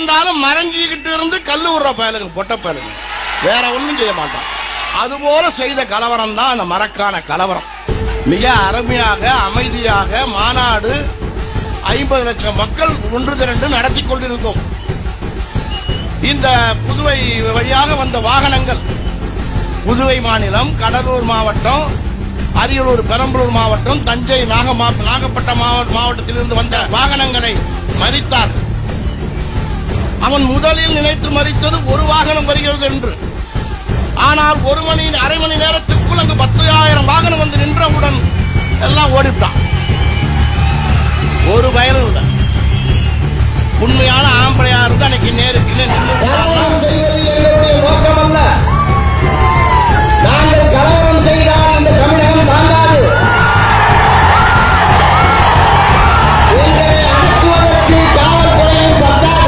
இருந்தாலும் மறைஞ்சிக்கிட்டு இருந்து கல்லு விடுற பயலுங்க பொட்ட பயலுங்க. வேற ஒண்ணும் செய்ய மாட்டான். அதுபோல செய்த கலவரம் தான் அந்த மரக்கான கலவரம். மிக அருமையாக அமைதியாக மாநாடு ஐம்பது லட்சம் மக்கள் ஒன்று திரண்டு நடத்தி கொண்டிருந்தோம். இந்த புதுவை வழியாக வந்த வாகனங்கள் புதுவை மாநிலம் கடலூர் மாவட்டம் அரியலூர் பெரம்பலூர் மாவட்டம் தஞ்சை நாகமா நாகப்பட்டினம் மாவட்ட மாவட்டத்திலிருந்து வந்த வாகனங்களை மறித்தார்கள். அவன் முதலில் நினைத்து மறித்தது ஒரு வாகனம் வருகிறது என்று. ஆனால் ஒரு மணி அரை மணி நேரத்துக்குள் அங்கு பத்தாயிரம் வாகனம் வந்து நின்றவுடன் எல்லாம் ஓடி